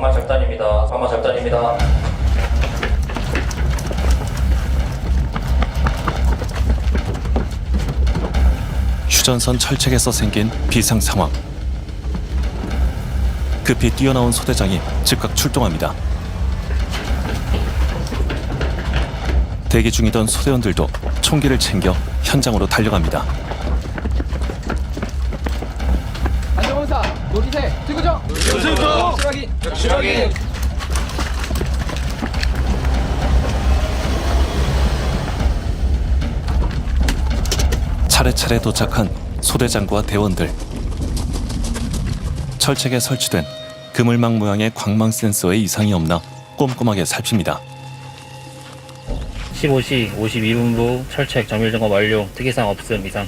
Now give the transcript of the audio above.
방마 절단입니다. 방마 절단입니다. 휴전선 철책에서 생긴 비상 상황. 급히 뛰어나온 소대장이 즉각 출동합니다. 대기 중이던 소대원들도 총기를 챙겨 현장으로 달려갑니다. 안정원사 노기세 차례차례 도착한 소대장과 대원들. 철책에 설치된 그물망 모양의 광망 센서에 이상이 없나 꼼꼼하게 살핍니다. 15시 52분부 철책 정밀 점검 완료. 특이사항 없음 이상.